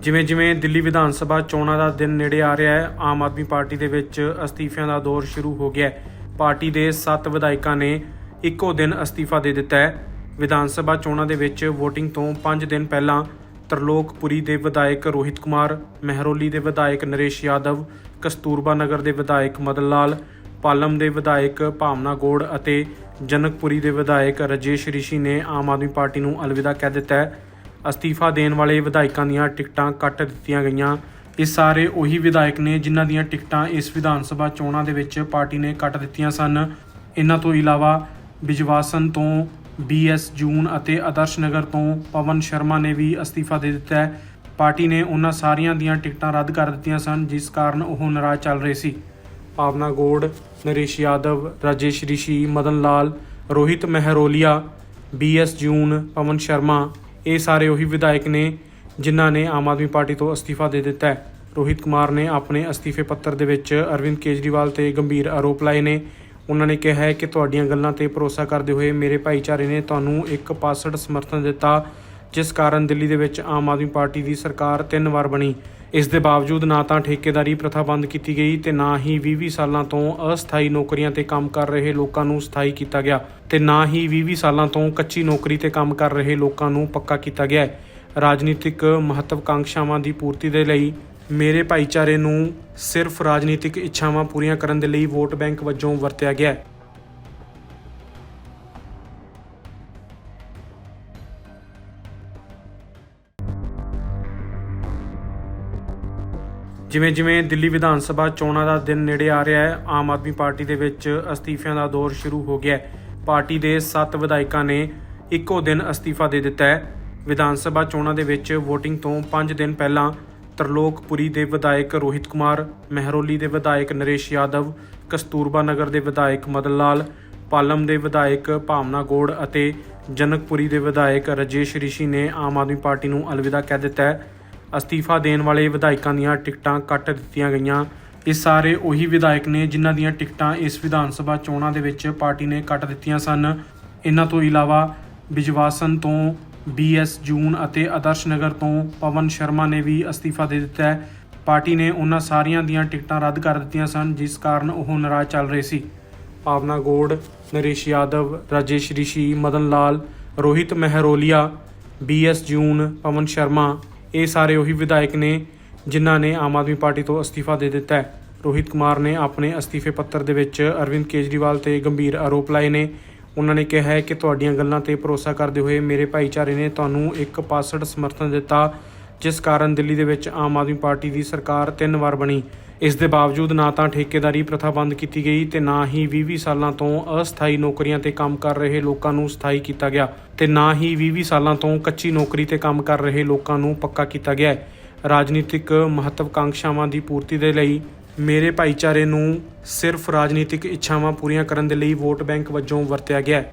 ਜਿਵੇਂ ਜਿਵੇਂ ਦਿੱਲੀ ਵਿਧਾਨ ਸਭਾ ਚੋਣਾਂ ਦਾ ਦਿਨ ਨੇੜੇ ਆ ਰਿਹਾ ਹੈ, ਆਮ ਆਦਮੀ ਪਾਰਟੀ ਦੇ ਵਿੱਚ ਅਸਤੀਫਿਆਂ ਦਾ ਦੌਰ ਸ਼ੁਰੂ ਹੋ ਗਿਆ ਹੈ। ਪਾਰਟੀ ਦੇ 7 ਵਿਧਾਇਕਾਂ ਨੇ ਇੱਕੋ ਦਿਨ ਅਸਤੀਫਾ ਦੇ ਦਿੱਤਾ ਹੈ। ਵਿਧਾਨ ਸਭਾ ਚੋਣਾਂ ਦੇ ਵਿੱਚ VOTING ਤੋਂ 5 ਦਿਨ ਪਹਿਲਾਂ ਤਰਲੋਕਪੁਰੀ ਦੇ ਵਿਧਾਇਕ ਰੋਹਿਤ ਕੁਮਾਰ, ਮਹਿਰੋਲੀ ਦੇ ਵਿਧਾਇਕ ਨਰੇਸ਼ ਯਾਦਵ, ਕਸਤੂਰਬਾ ਨਗਰ ਦੇ ਵਿਧਾਇਕ ਮਦਨ ਲਾਲ, ਪਾਲਮ ਦੇ ਵਿਧਾਇਕ ਭਾਵਨਾ ਗੋੜ ਅਤੇ ਜਨਕਪੁਰੀ ਦੇ ਵਿਧਾਇਕ ਰਜੇਸ਼ ਰਿਸ਼ੀ ਨੇ ਆਮ ਆਦਮੀ ਪਾਰਟੀ ਨੂੰ ਅਲਵਿਦਾ ਕਹਿ ਦਿੱਤਾ ਹੈ। ਅਸਤੀਫਾ ਦੇਣ ਵਾਲੇ ਵਿਧਾਇਕਾਂ ਦੀਆਂ ਟਿਕਟਾਂ ਕੱਟ ਦਿੱਤੀਆਂ ਗਈਆਂ। ਇਹ ਸਾਰੇ ਉਹੀ ਵਿਧਾਇਕ ਨੇ ਜਿਨ੍ਹਾਂ ਦੀਆਂ ਟਿਕਟਾਂ ਇਸ ਵਿਧਾਨ ਸਭਾ ਚੋਣਾਂ ਦੇ ਵਿੱਚ ਪਾਰਟੀ ਨੇ ਕੱਟ ਦਿੱਤੀਆਂ ਸਨ। ਇਹਨਾਂ ਤੋਂ ਇਲਾਵਾ ਬਿਜਵਾਸਨ ਤੋਂ ਬੀਐਸ ਜੂਨ ਅਤੇ ਆਦਰਸ਼ ਨਗਰ ਤੋਂ ਪਵਨ ਸ਼ਰਮਾ ਨੇ ਵੀ ਅਸਤੀਫਾ ਦੇ ਦਿੱਤਾ ਹੈ। ਪਾਰਟੀ ਨੇ ਉਹਨਾਂ ਸਾਰੀਆਂ ਦੀਆਂ ਟਿਕਟਾਂ ਰੱਦ ਕਰ ਦਿੱਤੀਆਂ ਸਨ, ਜਿਸ ਕਾਰਨ ਉਹ ਨਾਰਾਜ਼ ਚੱਲ ਰਹੇ ਸੀ। ਭਾਵਨਾ ਗੋੜ, ਨਰੇਸ਼ ਯਾਦਵ, ਰਾਜੇਸ਼ ਰਿਸ਼ੀ, ਮਦਨ ਲਾਲ, ਰੋਹਿਤ ਮਹਿਰੋਲੀਆ ਬੀਐਸ ਜੂਨ, ਪਵਨ ਸ਼ਰਮਾ ਇਹ ਸਾਰੇ ਉਹੀ ਵਿਧਾਇਕ ਨੇ ਜਿਨ੍ਹਾਂ ਨੇ ਆਮ ਆਦਮੀ ਪਾਰਟੀ ਤੋਂ ਅਸਤੀਫਾ ਦੇ ਦਿੱਤਾ ਹੈ। ਰੋਹਿਤ ਕੁਮਾਰ ਨੇ ਆਪਣੇ ਅਸਤੀਫੇ ਪੱਤਰ ਦੇ ਵਿੱਚ ਅਰਵਿੰਦ ਕੇਜਰੀਵਾਲ ਤੇ ਗੰਭੀਰ ਆਰੋਪ ਲਾਏ ਨੇ। ਉਹਨਾਂ ਨੇ ਕਿਹਾ ਹੈ ਕਿ ਤੁਹਾਡੀਆਂ ਗੱਲਾਂ ਤੇ ਭਰੋਸਾ ਕਰਦੇ ਹੋਏ ਮੇਰੇ ਭਾਈਚਾਰੇ ਨੇ ਤੁਹਾਨੂੰ ਇੱਕ ਪਾਸੜ ਸਮਰਥਨ ਦਿੱਤਾ, ਜਿਸ ਕਾਰਨ ਦਿੱਲੀ ਦੇ ਵਿੱਚ ਆਮ ਆਦਮੀ ਪਾਰਟੀ ਦੀ ਸਰਕਾਰ ਤਿੰਨ ਵਾਰ ਬਣੀ। ਇਸ ਦੇ ਬਾਵਜੂਦ ਨਾ ਤਾਂ ਠੇਕੇਦਾਰੀ ਪ੍ਰਥਾ ਬੰਦ ਕੀਤੀ ਗਈ ਤੇ ਨਾ ਹੀ 20-20 ਸਾਲਾਂ ਤੋਂ ਅਸਥਾਈ ਨੌਕਰੀਆਂ ਤੇ ਕੰਮ ਕਰ ਰਹੇ ਲੋਕਾਂ ਨੂੰ ਸਥਾਈ ਕੀਤਾ ਗਿਆ ਤੇ ਨਾ ਹੀ 20-20 ਸਾਲਾਂ ਤੋਂ ਕੱਚੀ ਨੌਕਰੀ ਤੇ ਕੰਮ ਕਰ ਰਹੇ ਲੋਕਾਂ ਨੂੰ ਪੱਕਾ ਕੀਤਾ ਗਿਆ ਹੈ। ਰਾਜਨੀਤਿਕ ਮਹੱਤਵਕਾਂਕਸ਼ਾਵਾਂ ਦੀ ਪੂਰਤੀ ਦੇ ਲਈ ਮੇਰੇ ਭਾਈਚਾਰੇ ਨੂੰ ਸਿਰਫ ਰਾਜਨੀਤਿਕ ਇੱਛਾਵਾਂ ਪੂਰੀਆਂ ਕਰਨ ਦੇ ਲਈ ਵੋਟ ਬੈਂਕ ਵਜੋਂ ਵਰਤਿਆ ਗਿਆ ਹੈ। ਜਿਵੇਂ ਜਿਵੇਂ ਦਿੱਲੀ ਵਿਧਾਨ ਸਭਾ ਚੋਣਾਂ ਦਾ ਦਿਨ ਨੇੜੇ ਆ ਰਿਹਾ ਹੈ, ਆਮ ਆਦਮੀ ਪਾਰਟੀ ਦੇ ਵਿੱਚ ਅਸਤੀਫਿਆਂ ਦਾ ਦੌਰ ਸ਼ੁਰੂ ਹੋ ਗਿਆ ਹੈ। ਪਾਰਟੀ ਦੇ 7 ਵਿਧਾਇਕਾਂ ਨੇ ਇੱਕੋ ਦਿਨ ਅਸਤੀਫਾ ਦੇ ਦਿੱਤਾ ਹੈ। ਵਿਧਾਨ ਸਭਾ ਚੋਣਾਂ ਦੇ ਵਿੱਚ VOTING ਤੋਂ 5 ਦਿਨ ਪਹਿਲਾਂ ਤਰਲੋਕਪੁਰੀ ਦੇ ਵਿਧਾਇਕ ਰੋਹਿਤ ਕੁਮਾਰ, ਮਹਿਰੋਲੀ ਦੇ ਵਿਧਾਇਕ ਨਰੇਸ਼ ਯਾਦਵ, ਕਸਤੂਰਬਾ ਨਗਰ ਦੇ ਵਿਧਾਇਕ ਮਦਨ ਲਾਲ, ਪਾਲਮ ਦੇ ਵਿਧਾਇਕ ਭਾਵਨਾ ਗੋੜ ਅਤੇ ਜਨਕਪੁਰੀ ਦੇ ਵਿਧਾਇਕ ਰਜੇਸ਼ ਰਿਸ਼ੀ ਨੇ ਆਮ ਆਦਮੀ ਪਾਰਟੀ ਨੂੰ ਅਲਵਿਦਾ ਕਹਿ ਦਿੱਤਾ ਹੈ। ਅਸਤੀਫਾ ਦੇਣ ਵਾਲੇ ਵਿਧਾਇਕਾਂ ਦੀਆਂ ਟਿਕਟਾਂ ਕੱਟ ਦਿੱਤੀਆਂ ਗਈਆਂ। ਇਹ ਸਾਰੇ ਉਹੀ ਵਿਧਾਇਕ ਨੇ ਜਿਨ੍ਹਾਂ ਦੀਆਂ ਟਿਕਟਾਂ ਇਸ ਵਿਧਾਨ ਸਭਾ ਚੋਣਾਂ ਦੇ ਵਿੱਚ ਪਾਰਟੀ ਨੇ ਕੱਟ ਦਿੱਤੀਆਂ ਸਨ। ਇਹਨਾਂ ਤੋਂ ਇਲਾਵਾ ਬਿਜਵਾਸਨ ਤੋਂ ਬੀਐਸ ਜੂਨ ਅਤੇ ਆਦਰਸ਼ ਨਗਰ ਤੋਂ ਪਵਨ ਸ਼ਰਮਾ ਨੇ ਵੀ ਅਸਤੀਫਾ ਦੇ ਦਿੱਤਾ ਹੈ। ਪਾਰਟੀ ਨੇ ਉਹਨਾਂ ਸਾਰੀਆਂ ਦੀਆਂ ਟਿਕਟਾਂ ਰੱਦ ਕਰ ਦਿੱਤੀਆਂ ਸਨ, ਜਿਸ ਕਾਰਨ ਉਹ ਨਾਰਾਜ਼ ਚੱਲ ਰਹੇ ਸੀ। ਭਾਵਨਾ ਗੋੜ, ਨਰੇਸ਼ ਯਾਦਵ, ਰਾਜੇਸ਼ ਰਿਸ਼ੀ, ਮਦਨ ਲਾਲ, ਰੋਹਿਤ ਮਹਿਰੋਲੀਆ ਬੀਐਸ ਜੂਨ, ਪਵਨ ਸ਼ਰਮਾ ਇਹ ਸਾਰੇ ਉਹੀ ਵਿਧਾਇਕ ਨੇ ਜਿਨ੍ਹਾਂ ਨੇ ਆਮ ਆਦਮੀ ਪਾਰਟੀ ਤੋਂ ਅਸਤੀਫਾ ਦੇ ਦਿੱਤਾ ਹੈ। ਰੋਹਿਤ ਕੁਮਾਰ ਨੇ ਆਪਣੇ ਅਸਤੀਫੇ ਪੱਤਰ ਦੇ ਵਿੱਚ ਅਰਵਿੰਦ ਕੇਜਰੀਵਾਲ ਤੇ ਗੰਭੀਰ ਆਰੋਪ ਲਾਏ ਨੇ। ਉਹਨਾਂ ਨੇ ਕਿਹਾ ਹੈ ਕਿ ਤੁਹਾਡੀਆਂ ਗੱਲਾਂ ਤੇ ਭਰੋਸਾ ਕਰਦੇ ਹੋਏ ਮੇਰੇ ਭਾਈਚਾਰੇ ਨੇ ਤੁਹਾਨੂੰ ਇੱਕ ਪਾਸੜ ਸਮਰਥਨ ਦਿੱਤਾ, ਜਿਸ ਕਾਰਨ ਦਿੱਲੀ ਦੇ ਵਿੱਚ ਆਮ ਆਦਮੀ ਪਾਰਟੀ ਦੀ ਸਰਕਾਰ ਤਿੰਨ ਵਾਰ ਬਣੀ। ਇਸ ਦੇ ਬਾਵਜੂਦ ਨਾ ਤਾਂ ਠੇਕੇਦਾਰੀ ਪ੍ਰਥਾ ਬੰਦ ਕੀਤੀ ਗਈ ਤੇ ਨਾ ਹੀ 20-20 ਸਾਲਾਂ ਤੋਂ ਅਸਥਾਈ ਨੌਕਰੀਆਂ ਤੇ ਕੰਮ ਕਰ ਰਹੇ ਲੋਕਾਂ ਨੂੰ ਸਥਾਈ ਕੀਤਾ ਗਿਆ ਤੇ ਨਾ ਹੀ 20-20 ਸਾਲਾਂ ਤੋਂ ਕੱਚੀ ਨੌਕਰੀ ਤੇ ਕੰਮ ਕਰ ਰਹੇ ਲੋਕਾਂ ਨੂੰ ਪੱਕਾ ਕੀਤਾ ਗਿਆ ਹੈ। ਰਾਜਨੀਤਿਕ ਮਹੱਤਵਕਾਂਕਸ਼ਾਵਾਂ ਦੀ ਪੂਰਤੀ ਦੇ ਲਈ ਮੇਰੇ ਭਾਈਚਾਰੇ ਨੂੰ ਸਿਰਫ ਰਾਜਨੀਤਿਕ ਇੱਛਾਵਾਂ ਪੂਰੀਆਂ ਕਰਨ ਦੇ ਲਈ ਵੋਟ ਬੈਂਕ ਵਜੋਂ ਵਰਤਿਆ ਗਿਆ ਹੈ।